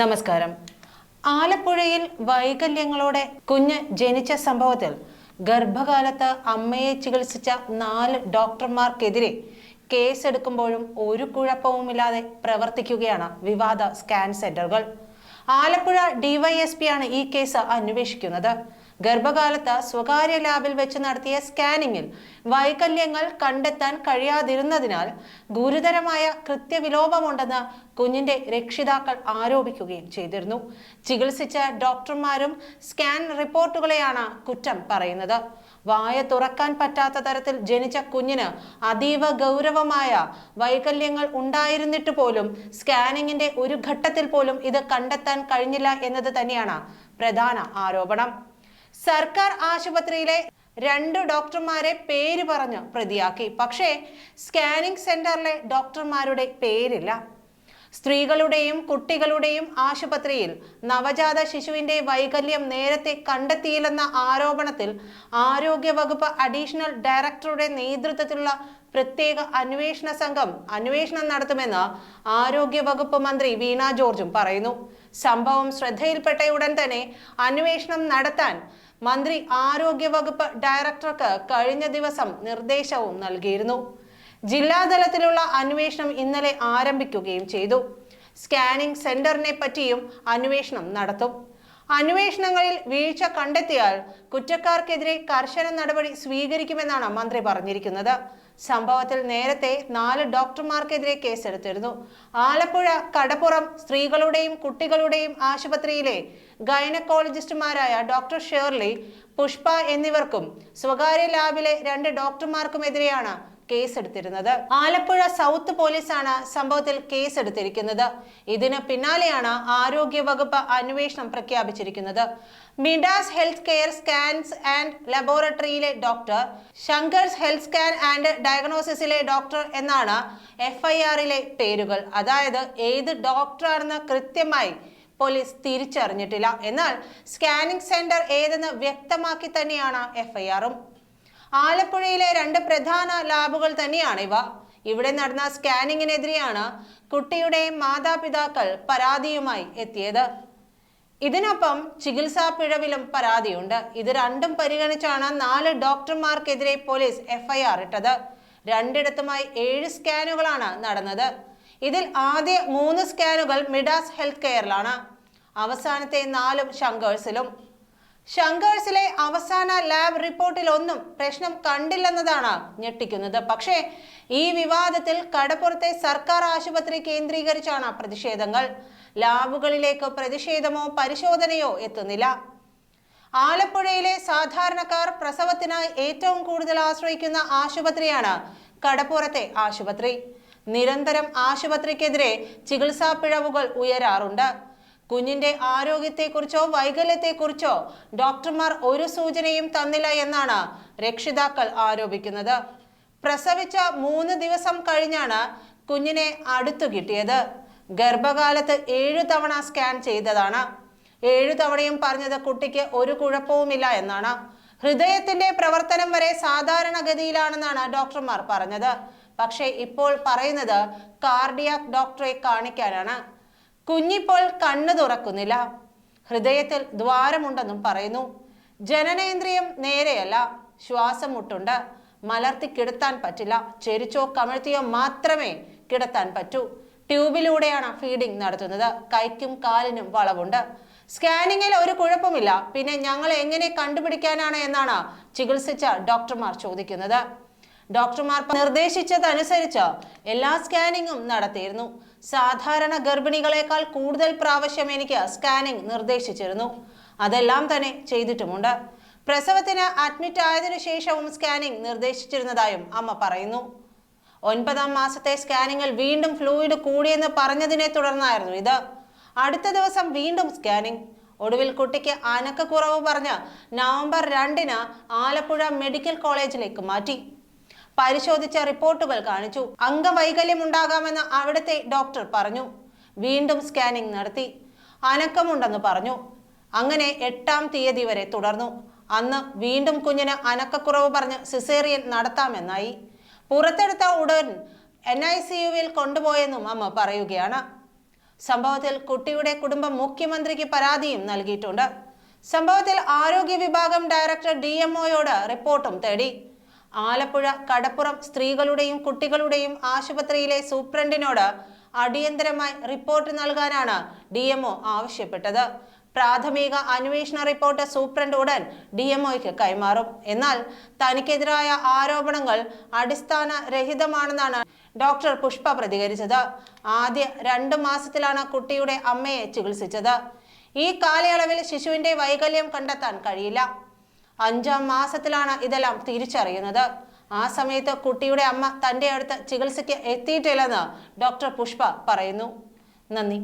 നമസ്കാരം. ആലപ്പുഴയിൽ വൈകല്യങ്ങളോടെ കുഞ്ഞ് ജനിച്ച സംഭവത്തിൽ ഗർഭകാലത്ത് അമ്മയെ ചികിത്സിച്ച നാല് ഡോക്ടർമാർക്കെതിരെ കേസെടുക്കുമ്പോഴും ഒരു കുഴപ്പവുമില്ലാതെ പ്രവർത്തിക്കുകയാണ് വിവാദ സ്കാൻ സെന്ററുകൾ. ആലപ്പുഴ ഡിവൈഎസ്പിയാണ് ഈ കേസ് അന്വേഷിക്കുന്നത്. ഗർഭകാലത്ത് സ്വകാര്യ ലാബിൽ വെച്ച് നടത്തിയ സ്കാനിങ്ങിൽ വൈകല്യങ്ങൾ കണ്ടെത്താൻ കഴിയാതിരുന്നതിനാൽ ഗുരുതരമായ കൃത്യവിലോപമുണ്ടെന്ന് കുഞ്ഞിന്റെ രക്ഷിതാക്കൾ ആരോപിക്കുകയും ചെയ്തിരുന്നു. ചികിത്സിച്ച ഡോക്ടർമാരും സ്കാൻ റിപ്പോർട്ടുകളെയാണ് കുറ്റം പറയുന്നത്. വായ തുറക്കാൻ പറ്റാത്ത തരത്തിൽ ജനിച്ച കുഞ്ഞിന് അതീവ ഗൗരവമായ വൈകല്യങ്ങൾ ഉണ്ടായിരുന്നിട്ട് പോലും സ്കാനിങ്ങിന്റെ ഒരു ഘട്ടത്തിൽ പോലും ഇത് കണ്ടെത്താൻ കഴിഞ്ഞില്ല എന്നത് തന്നെയാണ് പ്രധാന ആരോപണം. സർക്കാർ ആശുപത്രിയിലെ രണ്ട് ഡോക്ടർമാരെ പേര് പറഞ്ഞ് പ്രതിയാക്കി. പക്ഷേ സ്കാനിംഗ് സെന്ററിലെ ഡോക്ടർമാരുടെ പേരില്ല. സ്ത്രീകളുടെയും കുട്ടികളുടെയും ആശുപത്രിയിൽ നവജാത ശിശുവിന്റെ വൈകല്യം നേരത്തെ കണ്ടെത്തിയില്ലെന്ന ആരോപണത്തിൽ ആരോഗ്യവകുപ്പ് അഡീഷണൽ ഡയറക്ടറുടെ നേതൃത്വത്തിലുള്ള പ്രത്യേക അന്വേഷണ സംഘം അന്വേഷണം നടത്തുമെന്ന് ആരോഗ്യവകുപ്പ് മന്ത്രി വീണ ജോർജും പറയുന്നു. സംഭവം ശ്രദ്ധയിൽപ്പെട്ടയുടൻ തന്നെ അന്വേഷണം നടത്താൻ മന്ത്രി ആരോഗ്യവകുപ്പ് ഡയറക്ടർക്ക് കഴിഞ്ഞ ദിവസം നിർദ്ദേശവും നൽകിയിരുന്നു. ജില്ലാതലത്തിലുള്ള അന്വേഷണം ഇന്നലെ ആരംഭിക്കുകയും ചെയ്തു. സ്കാനിംഗ് സെന്ററിനെ പറ്റിയും അന്വേഷണം നടത്തും. അന്വേഷണങ്ങളിൽ വീഴ്ച കണ്ടെത്തിയാൽ കുറ്റക്കാർക്കെതിരെ കർശന നടപടി സ്വീകരിക്കുമെന്നാണ് മന്ത്രി പറഞ്ഞിരിക്കുന്നത്. സംഭവത്തിൽ നേരത്തെ നാല് ഡോക്ടർമാർക്കെതിരെ കേസെടുത്തിരുന്നു. ആലപ്പുഴ കടപ്പുറം സ്ത്രീകളുടെയും കുട്ടികളുടെയും ആശുപത്രിയിലെ ഗൈനക്കോളജിസ്റ്റുമാരായ ഡോക്ടർ ഷേർലി പുഷ്പ എന്നിവർക്കും സ്വകാര്യ ലാബിലെ രണ്ട് ഡോക്ടർമാർക്കുമെതിരെയാണ് കേസെടുത്തിരുന്നത്. ആലപ്പുഴ സൗത്ത് പോലീസാണ് സംഭവത്തിൽ കേസെടുത്തിരിക്കുന്നത്. ഇതിന് പിന്നാലെയാണ് ആരോഗ്യ വകുപ്പ് അന്വേഷണം പ്രഖ്യാപിച്ചിരിക്കുന്നത്. Midas health care scans and ലബോറട്ടറിയിലെ doctor Shankar's health scan and ഡയഗ്നോസിസിലെ doctor എന്നാണ് എഫ്ഐആറിലെ പേരുകൾ. അതായത് ഏത് ഡോക്ടറാണെന്ന് കൃത്യമായി പോലീസ് തിരിച്ചറിഞ്ഞിട്ടില്ല. എന്നാൽ സ്കാനിംഗ് സെന്റർ ഏതെന്ന് വ്യക്തമാക്കി തന്നെയാണ് എഫ്ഐആറും. ആലപ്പുഴയിലെ രണ്ട് പ്രധാന ലാബുകൾ തന്നെയാണ് ഇവ. ഇവിടെ നടന്ന സ്കാനിങ്ങിനെതിരെയാണ് കുട്ടിയുടെ മാതാപിതാക്കൾ പരാതിയുമായി എത്തിയത്. ഇതിനൊപ്പം ചികിത്സാ പിഴവിലും പരാതിയുണ്ട്. ഇത് രണ്ടും പരിഗണിച്ചാണ് നാല് ഡോക്ടർമാർക്കെതിരെ പോലീസ് എഫ്ഐആർ ഇട്ടത്. രണ്ടിടത്തുമായി ഏഴ് സ്കാനുകളാണ് നടന്നത്. ഇതിൽ ആദ്യ മൂന്ന് സ്കാനുകൾ മിഡാസ് ഹെൽത്ത് കെയറിലാണ് അവസാനത്തെ നാലും ശങ്കേഴ്സിലും ശങ്കേഴ്സിലെ അവസാന ലാബ് റിപ്പോർട്ടിൽ ഒന്നും പ്രശ്നം കണ്ടില്ലെന്നതാണ് ഞെട്ടിക്കുന്നത്. പക്ഷേ ഈ വിവാദത്തിൽ കടപ്പുറത്തെ സർക്കാർ ആശുപത്രി കേന്ദ്രീകരിച്ചാണ് പ്രതിഷേധങ്ങൾ. ലാബുകളിലേക്ക് പ്രതിഷേധമോ പരിശോധനയോ എത്തുന്നില്ല. ആലപ്പുഴയിലെ സാധാരണക്കാർ പ്രസവത്തിനായി ഏറ്റവും കൂടുതൽ ആശ്രയിക്കുന്ന ആശുപത്രിയാണ് കടപ്പുറത്തെ ആശുപത്രി. നിരന്തരം ആശുപത്രിക്കെതിരെ ചികിത്സാ പിഴവുകൾ ഉയരാറുണ്ട്. കുഞ്ഞിന്റെ ആരോഗ്യത്തെക്കുറിച്ചോ വൈകല്യത്തെക്കുറിച്ചോ ഡോക്ടർമാർ ഒരു സൂചനയും തന്നില്ല എന്നാണ് രക്ഷിതാക്കൾ ആരോപിക്കുന്നത്. പ്രസവിച്ച മൂന്ന് ദിവസം കഴിഞ്ഞാണ് കുഞ്ഞിനെ അടുത്തു കിട്ടിയത്. ഗർഭകാലത്ത് ഏഴു തവണ സ്കാൻ ചെയ്തതാണ്. ഏഴു തവണയും പറഞ്ഞത് കുട്ടിക്ക് ഒരു കുഴപ്പവുമില്ല എന്നാണ്. ഹൃദയത്തിന്റെ പ്രവർത്തനം വരെ സാധാരണഗതിയിലാണെന്നാണ് ഡോക്ടർമാർ പറഞ്ഞത്. പക്ഷേ ഇപ്പോൾ പറയുന്നത് കാർഡിയാക് ഡോക്ടറെ കാണിക്കാനാണ്. കുഞ്ഞിപ്പോൾ കണ്ണു തുറക്കുന്നില്ല. ഹൃദയത്തിൽ ദ്വാരമുണ്ടെന്നും പറയുന്നു. ജനനേന്ദ്രിയം നേരെയല്ല ശ്വാസം മുട്ടുണ്ട് മലർത്തി കിടത്താൻ പറ്റില്ല. ചെരിച്ചോ കമഴ്ത്തിയോ മാത്രമേ കിടത്താൻ പറ്റൂ. ട്യൂബിലൂടെയാണ് ഫീഡിംഗ് നടത്തുന്നത്. കൈക്കും കാലിനും വളവുണ്ട്. സ്കാനിങ്ങിൽ ഒരു കുഴപ്പമില്ല. പിന്നെ ഞങ്ങൾ എങ്ങനെ കണ്ടുപിടിക്കാനാണ് എന്നാണ് ചികിത്സിച്ച ഡോക്ടർമാർ ചോദിക്കുന്നത്. ഡോക്ടർമാർ നിർദ്ദേശിച്ചതനുസരിച്ച് എല്ലാ സ്കാനിങ്ങും നടത്തിയിരുന്നു. സാധാരണ ഗർഭിണികളെക്കാൾ കൂടുതൽ പ്രാവശ്യം എനിക്ക് സ്കാനിംഗ് നിർദ്ദേശിച്ചിരുന്നു. അതെല്ലാം തന്നെ ചെയ്തിട്ടുമുണ്ട്. പ്രസവത്തിന് അഡ്മിറ്റ് ആയതിനു ശേഷവും സ്കാനിംഗ് നിർദ്ദേശിച്ചിരുന്നതായും അമ്മ പറയുന്നു. ഒൻപതാം മാസത്തെ സ്കാനിങ്ങിൽ വീണ്ടും ഫ്ലൂയിഡ് കൂടിയെന്ന് പറഞ്ഞതിനെ തുടർന്നായിരുന്നു ഇത്. അടുത്ത ദിവസം വീണ്ടും സ്കാനിംഗ്. ഒടുവിൽ കുട്ടിക്ക് അനക്കക്കുറവ് പറഞ്ഞ് നവംബർ രണ്ടിന് ആലപ്പുഴ മെഡിക്കൽ കോളേജിലേക്ക് മാറ്റി. പരിശോധിച്ച റിപ്പോർട്ടുകൾ കാണിച്ചു. അംഗവൈകല്യം ഉണ്ടാകാമെന്ന് അവിടുത്തെ ഡോക്ടർ പറഞ്ഞു. വീണ്ടും സ്കാനിംഗ് നടത്തി. അനക്കമുണ്ടെന്ന് പറഞ്ഞു. അങ്ങനെ എട്ടാം തീയതി വരെ തുടർന്നു. അന്ന് വീണ്ടും കുഞ്ഞിന് അനക്കക്കുറവ് പറഞ്ഞ് സിസേറിയൻ നടത്താമെന്നായി. പുറത്തെടുത്ത ഉടൻ എൻ ഐ സി യുവിൽ കൊണ്ടുപോയെന്നും അമ്മ പറയുകയാണ്. സംഭവത്തിൽ കുട്ടിയുടെ കുടുംബം മുഖ്യമന്ത്രിക്ക് പരാതിയും നൽകിയിട്ടുണ്ട്. സംഭവത്തിൽ ആരോഗ്യ വിഭാഗം ഡയറക്ടർ ഡി എംഒയോട് റിപ്പോർട്ടും തേടി. ആലപ്പുഴ കടപ്പുറം സ്ത്രീകളുടെയും കുട്ടികളുടെയും ആശുപത്രിയിലെ സൂപ്രണ്ടിനോട് അടിയന്തരമായി റിപ്പോർട്ട് നൽകാനാണ് ഡി ആവശ്യപ്പെട്ടത്. പ്രാഥമിക അന്വേഷണ റിപ്പോർട്ട് സൂപ്രണ്ട് ഉടൻ ഡി എംഒയ്ക്ക് കൈമാറും. എന്നാൽ തനിക്കെതിരായ ആരോപണങ്ങൾ അടിസ്ഥാന രഹിതമാണെന്നാണ് ഡോക്ടർ പുഷ്പ പ്രതികരിച്ചത്. ആദ്യ രണ്ട് മാസത്തിലാണ് കുട്ടിയുടെ അമ്മയെ ചികിത്സിച്ചത്. ഈ കാലയളവിൽ ശിശുവിന്റെ വൈകല്യം കണ്ടെത്താൻ കഴിയില്ല. അഞ്ചാം മാസത്തിലാണ് ഇതെല്ലാം തിരിച്ചറിയുന്നത്. ആ സമയത്ത് കുട്ടിയുടെ അമ്മ തന്റെ അടുത്ത് ചികിത്സയ്ക്ക് എത്തിയിട്ടില്ലെന്ന് ഡോക്ടർ പുഷ്പ പറയുന്നു. നന്ദി.